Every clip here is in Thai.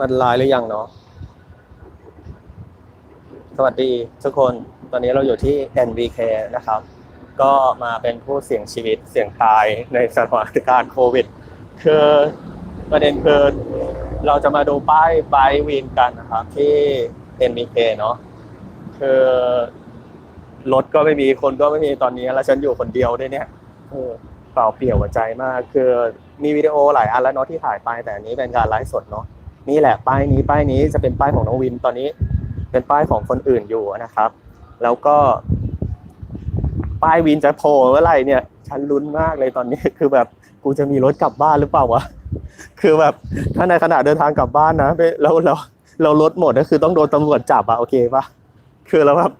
มันไลน์หรือยังเนาะสวัสดีทุกคนตอนนี้เราอยู่ที่ NVK นะครับ ก็มาเป็นผู้เสี่ยงชีวิตเสี่ยงตายในสถานการณ์โควิด คือประเด็นคือเราจะมาดูป้ายไบวินกันนะครับ ที่ NVK เนาะคือรถก็ไม่มีคนก็ไม่มีตอนนี้แล้วฉันอยู่คนเดียวด้วยเนี่ยเออเปล่าเปลี่ยวหัวใจมาก คือมีวิดีโอหลายอันแล้วเนาะที่ถ่ายไปแต่อันนี้เป็นการไลฟ์สดเนาะ นี่แหละป้ายนี้ป้ายนี้จะเป็นป้ายของน้องวินตอนนี้ เป็นป้ายของคนอื่นอยู่นะครับ แล้วก็ ป้ายวินจะโผล่เมื่อไหร่เนี่ยฉันลุ้นมากเลยตอนนี้คือแบบกูจะมีรถกลับบ้านหรือเปล่าวะคือแบบถ้าในขณะเดินทางกลับบ้านนะแล้วเราเรารถหมดก็คือต้องโดนตำรวจจับอะโอเคปะคือแล้วแบบ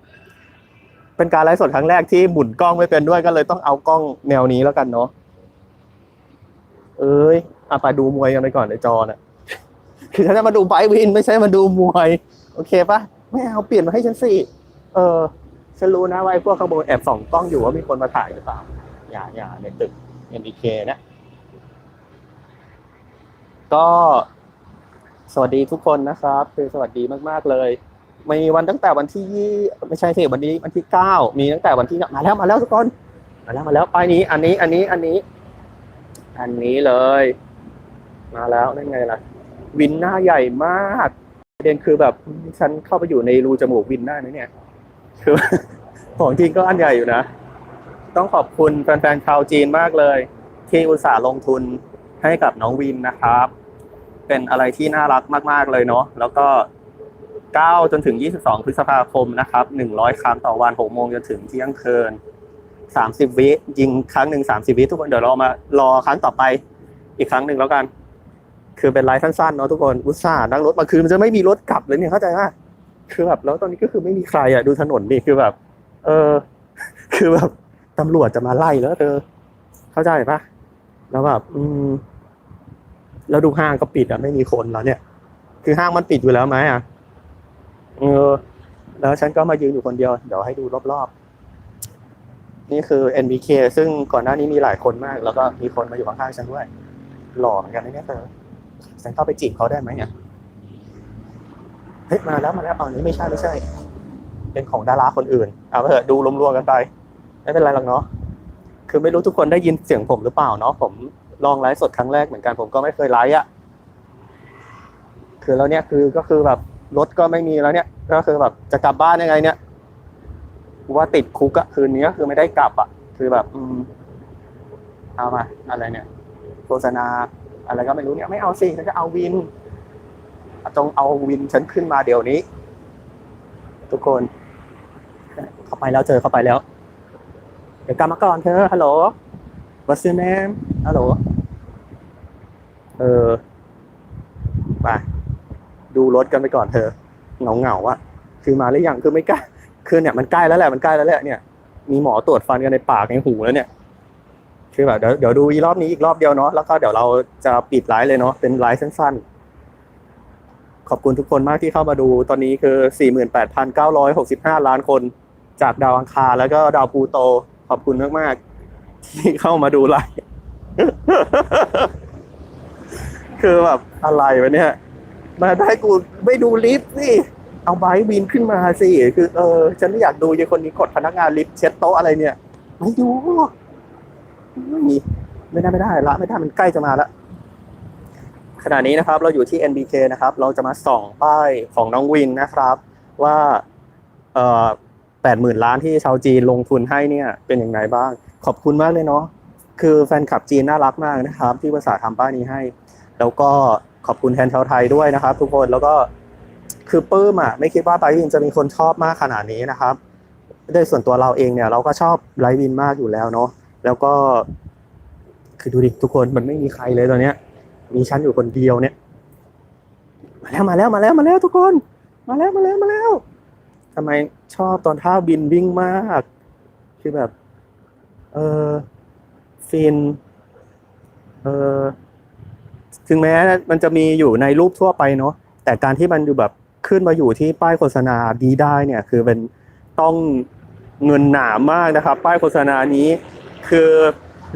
เป็นการไลฟ์สดครั้งแรกที่หมุนกล้องไม่เป็นด้วยก็เลยต้องเอากล้องแนวนี้แล้วกันเนาะเอ้ยอะไปดูมวยกันไปก่อนในจอน่ะ คือฉันจะมาดูไบวิน ไม่ใช่มาดูมวย โอเคปะไม่เอาเปลี่ยนมาให้ฉันสิเออฉันรู้นะว่าพวกข้างบนแอบส่องกล้องอยู่ว่ามีคนมาถ่ายหรือเปล่า อย่าอย่าในตึก MBK นะ ก็สวัสดีทุกคนนะครับ คือสวัสดีมากๆเลยมีวันตั้งแต่วันที่ยี่ไม่ใช่สิวันนี้วันที่เก้ามีตั้งแต่วันที่มาแล้วมาแล้วทุกคนมาแล้วมาแล้วป้ายนี้ อันนี้อันนี้อันนี้ อันนี้เลย มาแล้วนั่นไงล่ะ วินหน้าใหญ่มากประเด็นคือแบบฉันเข้าไปอยู่ในรูจมูกวินได้ไหมเนี่ย คือของจริงก็อันใหญ่อยู่นะ ต้องขอบคุณแฟนๆชาวจีนมากเลย ที่อุตส่าห์ลงทุนให้กับน้องวินนะครับ เป็นอะไรที่น่ารักมาก ๆ เลยเนาะแล้วก็ 9 จนถึง 22 พฤษภาคมนะครับ 100 ครั้งต่อวัน 6 โมงจนถึงเที่ยงคืน 30 วิยิงครั้งหนึ่ง30 วิทุกคนเดี๋ยวเรามารอครั้งต่อไปอีกครั้งหนึ่งแล้วกัน คือเป็นไลฟ์สั้นๆเนาะทุกคนอุตส่าห์นั่งรถมาคือมันจะไม่มีรถกลับเลยเนี่ยเข้าใจไหมคือแบบแล้วตอนนี้ก็คือไม่มีใครอะดูถนนนี่คือแบบ เออ คือแบบตำรวจจะมาไล่แล้วเธอเข้าใจปะแล้วแบบอืมแล้วดูห้างก็ปิดอะไม่มีคนแล้วเนี่ย คือห้างมันปิดอยู่แล้วไหมอะเออ แล้วฉันก็มายืนอยู่คนเดียว เดี๋ยวให้ดูรอบๆ นี่คือ NBK ซึ่งก่อนหน้านี้มีหลายคนมาก แล้วก็มีคนมาอยู่ข้างๆฉันด้วย หล่อเหมือนกันนะเนี่ยเธอ ฉันเข้าไปจีบเขาได้ไหมเนี่ยเฮ้ยมาแล้วมาแล้วอ๋อนี้ไม่ใช่ไม่ใช่ เป็นของดาราคนอื่น เอาไปเถอะดูรวมๆกันไปไม่เป็นไรหรอกเนาะคือไม่รู้ทุกคนได้ยินเสียงผมหรือเปล่าเนาะผมลองไลฟ์สดครั้งแรกเหมือนกันผมก็ไม่เคยไลฟ์อะคือแล้วเนี่ยคือก็คือแบบรถก็ไม่มีแล้วเนี่ย ก็คือแบบจะกลับบ้านยังไง เนี่ยว่าติดคุกอะคืนนี้ก็คือไม่ได้กลับอะคือแบบ อืมเอามา อะไรเนี่ย โฆษณา อะไรก็ไม่รู้เนี่ยไม่เอาสิฉันจะเอาวินจงเอาวินฉันขึ้นมาเดี๋ยวนี้ ทุกคนเข้าไปแล้วเจอเข้าไปแล้ว เดี๋ยวกลับมาก่อนเธอฮัลโหล what's your name ฮัลโหลเออไปดูรถกันไปก่อนเธอเหงาเหงาอะคือมาหรือยังคือไม่กล้าคือเนี่ยมันใกล้แล้วแหละมันใกล้แล้วแหละเนี่ยมีหมอตรวจฟันกันในปากในหูแล้วเนี่ย คือแบบเดี๋ยวเดี๋ยวดูอีกรอบนี้อีกรอบเดียวเนาะแล้วก็เดี๋ยวเราจะปิดไลฟ์เลยเนาะเป็นไลฟ์สั้นๆ ขอบคุณทุกคนมากที่เข้ามาดู ตอนนี้คือ 48,965 ล้านคน จากดาวอังคารแล้วก็ดาวพูโต ขอบคุณมากๆ ที่เข้ามาดูไลฟ์คือแบบอะไรวะเนี่ย มาได้กูไม่ดูลิฟต์สิเอาไบวินขึ้นมาสิคือเออ ฉันไม่อยากดูยายคนนี้กดพนักงานลิฟต์เช็ดโต๊ะอะไรเนี่ย ไม่ดู ไม่มีไม่ได้ไม่ได้ละไม่ได้มันใกล้จะมาล้วขณะนี้นะครับเราอยู่ที่ NBK นะครับ เราจะมาส่องป้ายของน้องวินนะครับ ว่าเอ่อแปดหมื่นล้านที่ชาวจีนลงทุนให้เนี่ย เป็นอย่างไรบ้าง ขอบคุณมากเลยเนาะคือแฟนคลับจีนน่ารักมากนะครับ ที่ภาษาห์ทำป้ายนี้ให้ แล้วก็ขอบคุณแทนชาวไทยด้วยนะครับ ทุกคนแล้วก็คือปลื้มอะไม่คิดว่าไบวินจะมีคนชอบมากขนาดนี้นะครับโดยส่วนตัวเราเองเนี่ยเราก็ชอบไลวินมากอยู่แล้วเนาะ แล้วก็ คือดูดิทุกคนมันไม่มีใครเลยตอนเนี้ย มีฉันอยู่คนเดียวเนี่ย มาแล้วมาแล้วมาแล้วมาแล้วทุกคน มาแล้วมาแล้วมาแล้วทำไมชอบตอนท่าบินวิ่งมาก คือแบบ เออฟินเออถึงแม้มันจะมีอยู่ในรูปทั่วไปเนาะแต่การที่มันอยู่แบบขึ้นมาอยู่ที่ป้ายโฆษณานี้ได้เนี่ย คือเป็นต้องเงินหนามากนะครับ ป้ายโฆษณานี้ คือ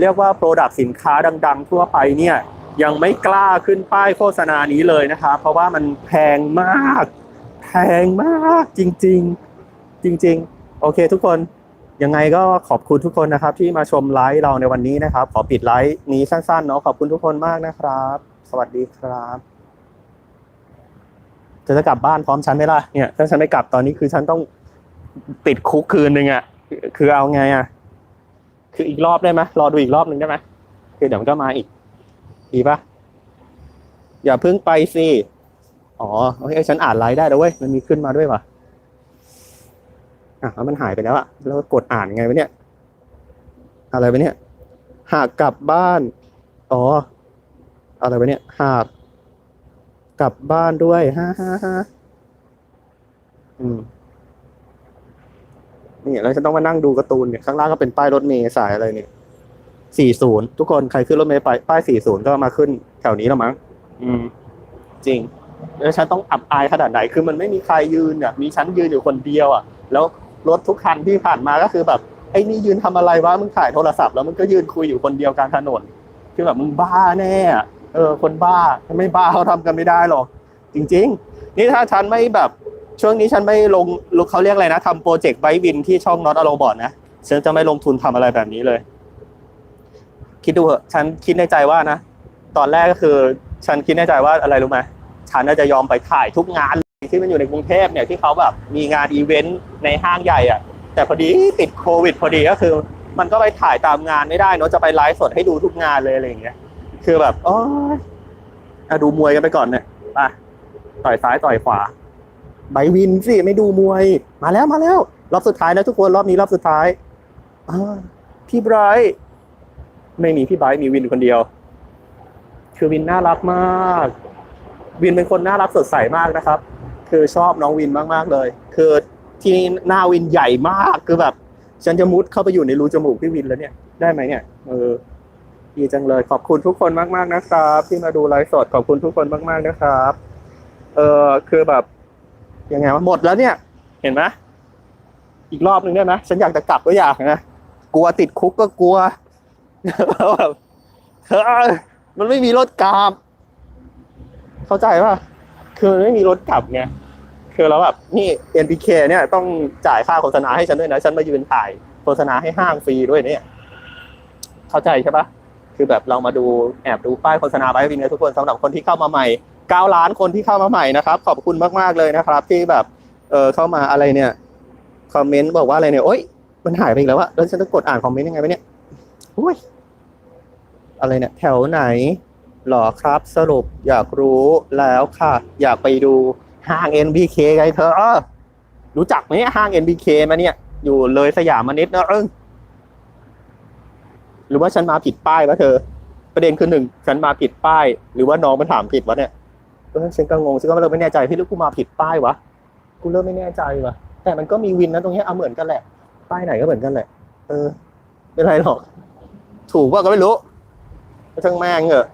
เรียกว่าโปรดักสินค้าดัง ๆ ทั่วไปเนี่ยยังไม่กล้าขึ้นป้ายโฆษณานี้เลยนะครับเพราะว่ามันแพงมาก แพงมากจริง ๆ จริง ๆ โอเคทุกคนยังไงก็ขอบคุณทุกคนนะครับ ที่มาชมไลฟ์เราในวันนี้นะครับ ขอปิดไลฟ์นี้สั้นๆเนาะขอบคุณทุกคนมากนะครับ สวัสดีครับจะจะกลับบ้านพร้อมฉันไหมล่ะเนี่ยถ้าฉันไม่กลับตอนนี้คือฉันต้องติดคุกคืนหนึ่งอะคือเอาไงอะ คืออีกรอบได้ไหมรอดูอีกรอบหนึ่งได้ไหมคือเดี๋ยวมันก็มาอีก ดีปะอย่าเพิ่งไปสิ อ๋อโอเคฉันอ่านไลน์ได้แล้วเว้ย มันมีขึ้นมาด้วยวะอะแล้วมันหายไปแล้วอะแล้วกดอ่านไงวะเนี่ย อะไรวะเนี่ย หากกลับบ้าน อ๋อ อะไรวะเนี่ย หากกลับบ้านด้วยฮ่าฮ่าฮ่าอืม นี่แล้วฉันต้องมานั่งดูการ์ตูนเนี่ยข้างล่างก็เป็นป้ายรถเมล์สายอะไรเนี่ยสี่ศูนย์ทุกคนใครขึ้นรถเมล์ไปป้ายสี่ศูนย์ก็มาขึ้นแถวนี้แล้วมั้งอืม จริง แล้วฉันต้องอับอายขนาดไหนคือมันไม่มีใครยืนอะมีฉันยืนอยู่คนเดียวอะ แล้วรถทุกคันที่ผ่านมาก็คือแบบไอ้นี่ยืนทำอะไรวะมึงถ่ายโทรศัพท์แล้วมึงก็ยืนคุยอยู่คนเดียวกลางถนนคือแบบมึงบ้าแน่อะเออ คนบ้าไม่บ้าเขาทำกันไม่ได้หรอกจริง ๆ นี่ถ้าฉันไม่แบบ ช่วงนี้ฉันไม่ลงลงเขาเรียกอะไรนะทำโปรเจกต์ไบวินที่ช่องน็อตอโรบอทนะฉันจะไม่ลงทุนทำอะไรแบบนี้เลย คิดดูเหอะฉันคิดในใจว่านะตอนแรกก็คือ ฉันคิดในใจว่าอะไรรู้ไหมฉันน่าจะยอมไปถ่ายทุกงานที่มันอยู่ในกรุงเทพเนี่ยที่เขาแบบมีงานอีเวนต์ในห้างใหญ่อะแต่พอดีติดโควิด พอดีก็คือ มันก็ไปถ่ายตามงานไม่ได้เนอะจะไปไลฟ์สดให้ดูทุกงานเลยอะไรอย่างเงี้ย คือแบบอ้ยอะดูมวยกันไปก่อนเนี่ยไปต่อยซ้ายต่อยขวา ไบวินสิไม่ดูมวย มาแล้วมาแล้ว รอบสุดท้ายนะทุกคนรอบนี้รอบสุดท้ายอพี่ไบรท์ไม่มีพี่ไบรท์มีวินคนเดียว คือวินน่ารักมาก วินเป็นคนน่ารักสดใสมากนะครับ คือชอบน้องวินมากๆเลย คือที่นี่หน้าวินใหญ่มากคือแบบ ฉันจะมุดเข้าไปอยู่ในรูจมูกพี่วินแล้วเนี่ยได้ไหมเนี่ยเออดีจังเลยขอบคุณทุกคนมากๆนะครับ ที่มาดูไลฟ์สดขอบคุณทุกคนมาก ๆนะครับ เออคือแบบ ยังไงวะหมดแล้วเนี่ย เห็นไหมอีกรอบหนึ่งได้ไหมฉันอยากจะกลับก็อยากนะกลัวติดคุกก็กลัวแบบเออมันไม่มีรถกลับ เข้าใจป่ะคือมันไม่มีรถกลับไงคือเราแบบนี่ NPK เนี่ยต้องจ่ายค่าโฆษณาให้ฉันด้วยนะ ฉันมายืนถ่ายโฆษณาให้ห้างฟรีด้วยเนี่ย เข้าใจใช่ปะคือแบบเรามาดูแอบดูป้ายโฆษณาไว้วินเลยทุกคนสำหรับคนที่เข้ามาใหม่ 9 ล้านคนที่เข้ามาใหม่นะครับ ขอบคุณมากๆเลยนะครับ ที่แบบเออเข้ามาอะไรเนี่ยคอมเมนต์บอกว่าอะไรเนี่ยโอ๊ยมันหายไปอีกแล้วอะแล้วฉันจะกดอ่านคอมเมนต์ยังไงวะเนี่ยอุ้ยอะไรเนี่ยแถวไหนหรอครับสรุปอยากรู้แล้วค่ะ อยากไปดูห้าง NBK ไงเธอเออรู้จักไหมห้าง NBK มาเนี่ย อยู่เลยสยามมานิดนะเอิงหรือว่าฉันมาผิดป้ายวะเธอ ประเด็นคือหนึ่งฉันมาผิดป้าย หรือว่าน้องมันถามผิดวะเนี่ย เออฉันก็งงฉันก็เริ่มไม่แน่ใจพี่ลูกกูมาผิดป้ายวะกูเริ่มไม่แน่ใจวะแต่มันก็มีวินนะตรงนี้เอาเหมือนกันแหละ ป้ายไหนก็เหมือนกันแหละ เออไม่เป็นไรหรอก ถูกว่าก็ไม่รู้ช่างแม่งเหอะ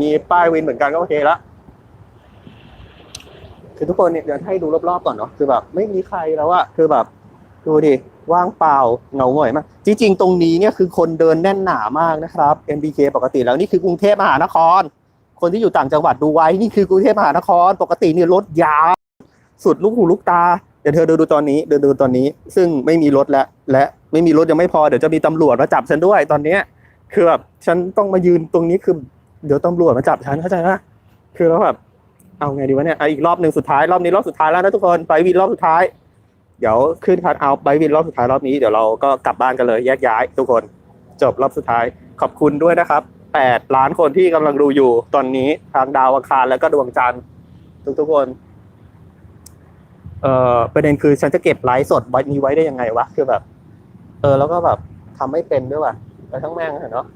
มีป้ายวินเหมือนกันก็โอเคละคือทุกคนเนี่ยเดี๋ยวให้ดูรอบๆก่อนเนาะคือแบบ ไม่มีใครแล้วอะคือแบบ ดูดิว่างเปล่าเหงาหงอยมากจริงๆ ตรงนี้เนี่ยคือคนเดินแน่นหนามากนะครับ MBK ปกติแล้วนี่คือกรุงเทพมหานคร คนที่อยู่ต่างจังหวัดดูไว้นี่คือกรุงเทพมหานคร ปกติเนี่ยรถยาวสุดลูกหูลูกตาเดี๋ยวเธอเดินดูตอนนี้เดินดูตอนนี้ ซึ่งไม่มีรถแล้วและไม่มีรถยังไม่พอเดี๋ยวจะมีตำรวจมาจับฉันด้วยตอนเนี้ยคือแบบฉันต้องมายืนตรงนี้คือ เดี๋ยวตำรวจมาจับฉันเข้าใจปะคือแล้วแบบเอาไงดีวะเนี่ยอะอีกรอบหนึ่งสุดท้ายรอบนี้รอบสุดท้ายแล้วนะทุกคนไปวินรอบสุดท้าย เดี๋ยวขึ้นคัดเอาไปวินรอบสุดท้ายรอบนี้เดี๋ยวเราก็กลับบ้านกันเลยแยกย้าย ทุกคนจบรอบสุดท้ายขอบคุณด้วยนะครับ แปดล้านคนที่กำลังดูอยู่ ตอนนี้ทางดาวอังคารแล้วก็ดวงจันทร์ทุกทุกๆคนเอ่อประเด็นคือฉันจะเก็บไลฟ์สดไว้นี้ไว้ได้ยังไงวะคือแบบ เออ แล้วก็แบบทำไม่เป็นด้วยว่ะแต่ทั้งแม่งอเนาะ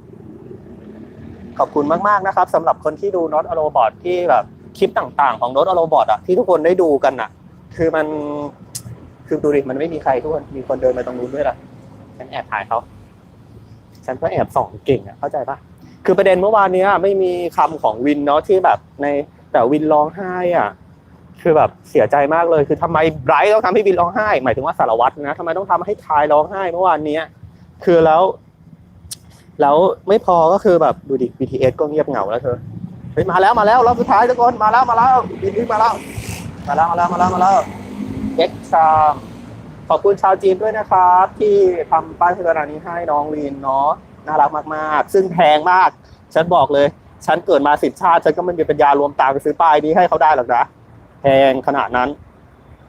ขอบคุณมากๆนะครับสำหรับคนที่ดู Not a Robot ที่แบบคลิปต่างๆ ของ Not a Robot อะที่ทุกคนได้ดูกันอะคือมัน คือดูดิมันไม่มีใครทุกคนมีคนเดินมาตรงนู้นด้วยล่ะฉันแอบถ่ายเขาฉันก็แอบส่องเก่งอะเข้าใจปะ คือประเด็นเมื่อวานเนี้ยไม่มีคำของวินเนาะที่แบบในแต่วินร้องไห้อะคือแบบเสียใจมากเลยคือทำไมไบรท์ต้องทำให้วินร้องไห้ หมายถึงว่าสารวัตรนะทำไมต้องทำให้ทายร้องไห้เมื่อวานเนี้ยคือแล้ว แล้วไม่พอก็คือแบบดูดิ BTS ก็เงียบเหงาแล้วเธอเฮ้ยมาแล้วมาแล้วรอบสุดท้ายทุกคนมาแล้วมาแล้วบินมาแล้วมาแล้วมาแล้วมาแล้วมาแล้วเอ็กชาขอบคุณชาวจีนด้วยนะครับ ที่ทำป้ายโฆษณานี้ให้น้องวินเนาะ น่ารักมากๆ ซึ่งแพงมาก ฉันบอกเลย ฉันเกิดมาสิบชาติฉันก็ไม่มีปัญญารวมตังค์ไปซื้อป้ายนี้ให้เขาได้หรอกนะแพงขนาดนั้น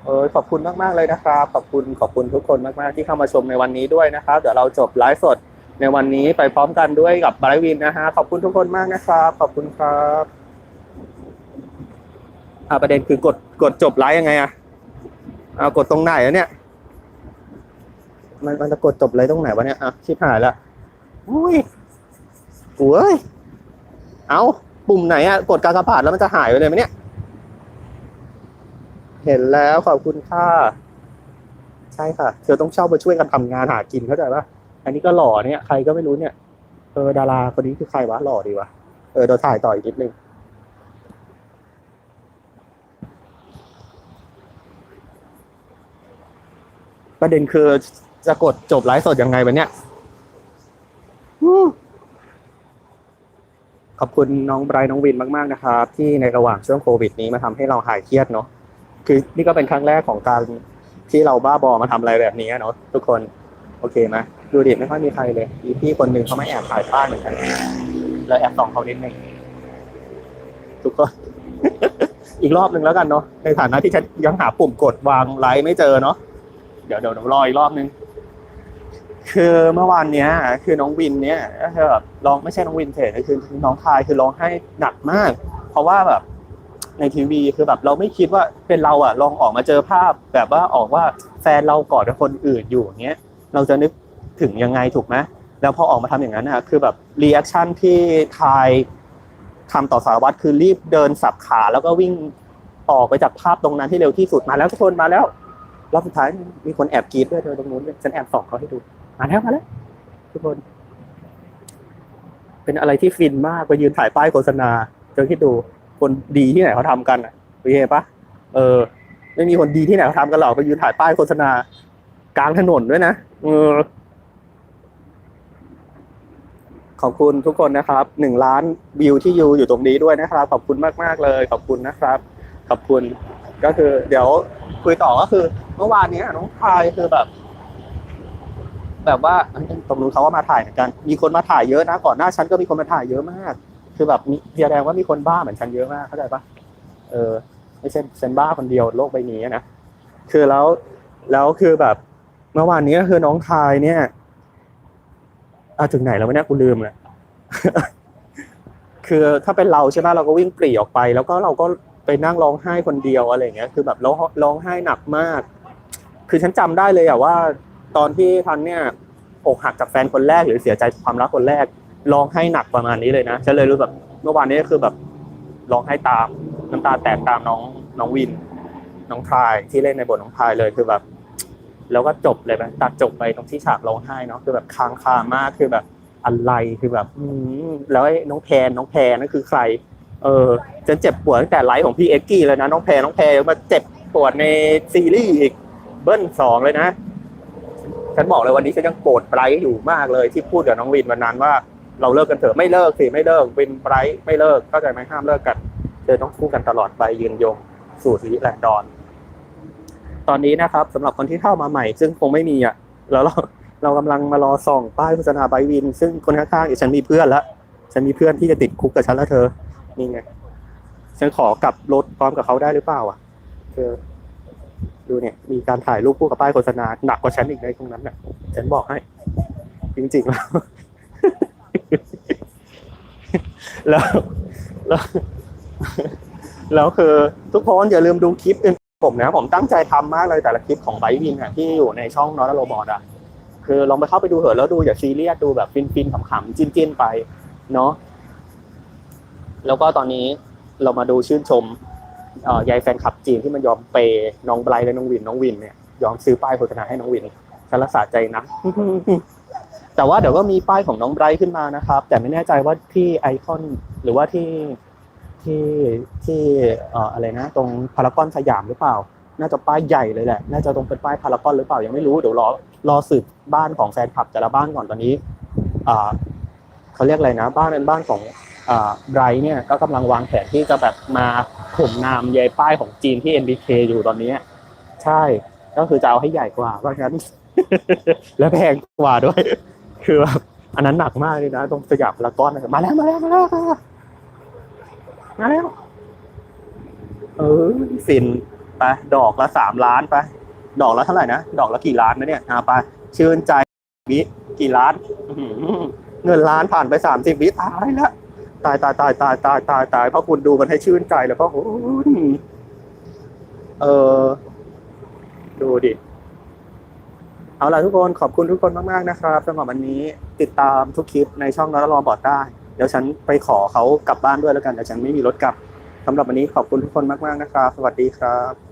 เออขอบคุณมากๆเลยนะครับขอบคุณขอบคุณทุกคนมากๆที่เข้ามาชมในวันนี้ด้วยนะครับเดี๋ยวเราจบไลฟ์สดในวันนี้ไปพร้อมกันด้วยกับบรท์วินนะฮะขอบคุณทุกคนมากนะครับขอบคุณครับอ่าประเด็นคือกดกดจบไลฟ์ยังไงอะเอากดตรงไหนอะเนี่ย มันมันจะกดจบไลฟ์ตรงไหนวะเนี่ยอะชิบหายละ อุ้ยโอ้ย เอาปุ่มไหนอะกดการสัมผัสแล้วมันจะหายไปเลยไหมเนี่ย เห็นแล้วขอบคุณค่ะ ใช่ค่ะ เธอต้องเช่ามาช่วยกันทำงานหากินเข้าใจปะอันนี้ก็หล่อเนี่ย ใครก็ไม่รู้เนี่ย เออดาราคนนี้คือใครวะหล่อดีวะ เออเดี๋ยวถ่ายต่ออีกนิดนึงประเด็นคือจะกดจบไลฟ์สดยังไงวะเนี่ย ขอบคุณน้องไบรท์น้องวินมาก ๆ นะครับ ที่ในระหว่างช่วงโควิด นี้มาทำให้เราหายเครียดเนาะคือนี่ก็เป็นครั้งแรกของการที่เราบ้าบอมาทำอะไรแบบนี้เนาะทุกคนโอเคไหมดูดิไม่ค่อยมีใครเลยมีพี่คนหนึ่งเขาไม่แอบถ่ายป้ายเหมือนกันเลยแอบส่องเขานิดนึงทุกคนอีกรอบหนึ่งแล้วกันเนาะในฐานะที่ฉันยังหาปุ่มกดวางไลค์ไม่เจอเนาะเดี๋ยวเดี๋ยวเดี๋ยวรออีกรอบนึง คือเมื่อวานเนี้ยคือน้องวินเนี้ยก็คือแบบร้องไม่ใช่น้องวินเทจคือน้องคายคือร้องไห้หนักมาก เพราะว่าแบบในทีวีคือแบบเราไม่คิดว่าเป็นเราอะลองออกมาเจอภาพ แบบว่าออกว่าแฟนเรากอดกับคนอื่นอยู่อย่างเงี้ยเราจะนึกถึงยังไงถูกไหมแล้วพอออกมาทำอย่างนั้นอะคือแบบรีแอคชั่นที่ทายทำต่อสารวัตรคือรีบเดินสับขาแล้วก็วิ่งออกไปจากภาพตรงนั้นที่เร็วที่สุดมาแล้วทุกคนมาแล้วรอบสุดท้ายมีคนแอบกรีดด้วยเธอตรงนู้นฉันแอบส่องเขาให้ดู มาแล้วมาแล้วทุกคน เป็นอะไรที่ฟินมากไปยืนถ่ายป้ายโฆษณาเจอคิดดูคนดีที่ไหนเขาทำกันอะโอเคปะเออ ไม่มีคนดีที่ไหนเขาทำกันหรอกไปยืนถ่ายป้ายโฆษณา กลางถนนด้วยนะเออขอบคุณทุกคนนะครับหนึ่งล้านวิวที่ยูอยู่ตรงนี้ด้วยนะครับ ขอบคุณมากมากๆเลย ขอบคุณนะครับ ขอบคุณ ก็คือ เดี๋ยวคุยต่อก็คือ เมื่อวานนี้น้องพายคือแบบ แบบว่าตรงนู้นเขาก็มาถ่ายเหมือนกัน มีคนมาถ่ายเยอะนะก่อนหน้าฉันก็มีคนมาถ่ายเยอะมาก คือแบบมีแสดงว่ามีคนบ้าเหมือนฉันเยอะมากเข้าใจปะเออ ไม่ใช่ฉันบ้าคนเดียวโลกใบนี้นะคือแล้วแล้วคือแบบเมื่อวานนี้ก็คือน้องทายเนี่ยอาถึงไหนแล้ววะเนี่ยกูลืมเลยคือถ้าเป็นเราใช่ไหมเราก็วิ่งปรีออกไป แล้วก็เราก็ไปนั่งร้องไห้คนเดียวอะไรเงี้ย คือแบบร้องร้องไห้หนักมาก คือฉันจำได้เลยอะว่า ตอนที่ทันเนี่ยอกหักจากแฟนคนแรกหรือเสียใจความรักคนแรกร้องไห้หนักประมาณนี้เลยนะฉันเลยรู้แบบเมื่อวานนี้ก็คือแบบร้องไห้ตามน้ำตาแตกตามน้องน้องวิน น้องทรายที่เล่นในบทน้องทรายเลยคือแบบ แล้วก็จบเลยไปตัดจบไปตรงที่ฉากร้องไห้เนาะคือแบบค้างคามากคือแบบอะไรคือแบบอืแล้วไอ้น้องแพนน้องแพนนั่นคือใคร เออฉันเจ็บปวดตั้งแต่ไลฟ์ของพี่เอ็กกี้เลยนะน้องแพรน้องแพรมาเจ็บปวดในซีรีส์อีกเบิ้ลสองเลยนะ ฉันบอกเลยวันนี้ฉันยังโกรธไบรท์อยู่มากเลยที่พูดกับน้องวินวันนั้นว่าเราเลิกกันเถอะไม่เลิกสิไม่เลิกวินไบรท์ไม่เลิกเข้าใจไหมห้ามเลิกกันเธอต้องคู่กันตลอดไปยืนยงสู่สีแลนดอน ตอนนี้นะครับสำหรับคนที่เข้ามาใหม่ ซึ่งคงไม่มีอะแล้วเราเรากำลังมารอส่องป้ายโฆษณาไบวิน ซึ่งคนข้างๆอีฉันมีเพื่อนล้วฉันมีเพื่อนที่จะติดคุกกับฉันแล้วเธอนี่ไงฉันขอกลับรถพร้อมกับเขาได้หรือเปล่า อะเธอ ดูเนี่ย มีการถ่ายรูปคู่กับป้ายโฆษณาหนักกว่าฉันอีกในตรงนั้นน่ะ ฉันบอกให้ จริงๆแล้ว แล้วแล้วแล้วคือทุกคนอย่าลืมดูคลิปอื่นผมนะ ผมตั้งใจทำมากเลยแต่ละคลิปของไบวินอะที่อยู่ในช่องนอตโรบอทอะ คือลองไปเข้าไปดูเถอะแล้วดูอย่าซีเรียสดูแบบฟินๆขำๆจิ้นๆไป เนาะแล้วก็ตอนนี้เรามาดูชื่นชม ยายแฟนคลับจีนที่มันยอมเปย์น้องไบรท์และน้องวินน้องวินเนี่ยยอมซื้อป้ายโฆษณาให้น้องวินฉันรักษาใจนะแต่ว่าเดี๋ยวก็มีป้ายของน้องไบรท์ขึ้นมานะครับ แต่ไม่แน่ใจว่าที่ไอคอนหรือว่าที่ที่ที่อะไรนะ ตรงพารากอนสยามหรือเปล่า น่าจะป้ายใหญ่เลยแหละ น่าจะตรงเป็นป้ายพารากอนหรือเปล่ายังไม่รู้เดี๋ยวรอรอสืบบ้านของแฟนคลับแต่ละบ้านก่อนตอนนี้เขาเรียกอะไรนะ บ้านเป็นบ้านของไบรท์เนี่ยก็กำลังวางแผนที่จะแบบมา ผมนามยายป้ายของจีนที่ NBK อยู่ตอนนี้ใช่ ก็คือจะเอาให้ใหญ่กว่าเพราะฉะนั้น และแพงกว่าด้วย คือแบบอันนั้นหนักมากเลยนะตรงสยามพารากอนมาแล้วมาแล้วมาแล้วมาแล้ว เออฟินไปดอกละสามล้านไปดอกละเท่าไหร่นะดอกละกี่ล้านนะเนี่ยอาไปชื่นใจวิกี่ล้านเงินล้านผ่านไปสามสิบวิตายแล้ว ตายตายตายตายตายตายตายเพราะคุณดูมันให้ชื่นใจแล้วก็โอ้ยเออดูดิ เอาล่ะทุกคนขอบคุณทุกคนมากๆนะครับสำหรับวันนี้ติดตามทุกคลิปในช่องนรรอบอดได้ เดี๋ยวฉันไปขอเขากลับบ้านด้วยแล้วกันแต่ฉันไม่มีรถกลับสำหรับวันนี้ขอบคุณทุกคนมากๆนะครับ สวัสดีครับ